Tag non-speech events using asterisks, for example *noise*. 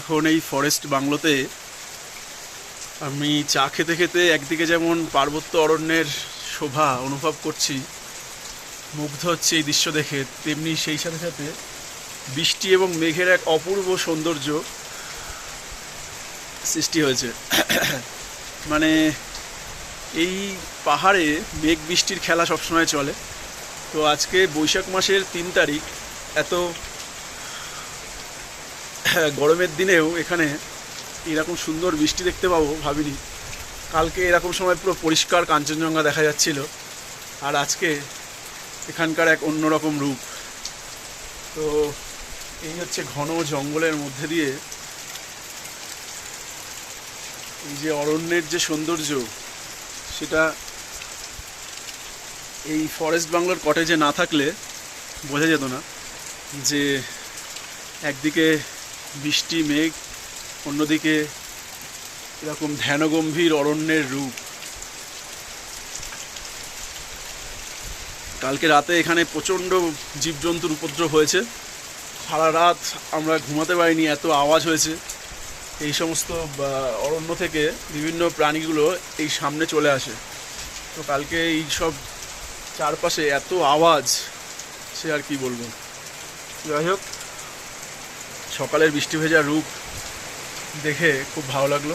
এখন এই ফরেস্ট বাংলোতে আমি চা খেতে খেতে একদিকে যেমন পার্বত্য অরণ্যের শোভা অনুভব করছি, মুগ্ধ হচ্ছে এই দৃশ্য দেখে, তেমনি সেই সাথে সাথে বৃষ্টি এবং মেঘের এক অপূর্ব সৌন্দর্য সৃষ্টি হয়েছে। মানে এই পাহাড়ে মেঘ বৃষ্টির খেলা সবসময় চলে। তো আজকে বৈশাখ মাসের তিন তারিখ, এত *coughs* গরমের দিনেও এখানে এরকম সুন্দর বৃষ্টি দেখতে পাবো ভাবিনি। কালকে এরকম সময় পুরো পরিষ্কার কাঞ্চনজঙ্ঘা দেখা যাচ্ছিল। আর আজকে এখানকার এক অন্যরকম রূপ। তো এই হচ্ছে ঘন জঙ্গলের মধ্যে দিয়ে এই যে অরণ্যের যে সৌন্দর্য, সেটা এই ফরেস্ট বাংলোর কটেজে না থাকলে বোঝা যেত না যে একদিকে বৃষ্টি, মেঘ, অন্যদিকে এরকম ধ্যানগম্ভীর অরণ্যের রূপ। কালকে রাতে এখানে প্রচণ্ড জীবজন্তুর উপদ্রব হয়েছে। সারা রাত আমরা ঘুমাতে পারিনি, এত আওয়াজ হয়েছে। এই সমস্ত অরণ্য থেকে বিভিন্ন প্রাণীগুলো এই সামনে চলে আসে। তো কালকে এই সব চারপাশে এত আওয়াজ, সে আর কি বলব? যাই হোক। সকালের বৃষ্টি ভেজা রূপ দেখে খুব ভালো লাগল।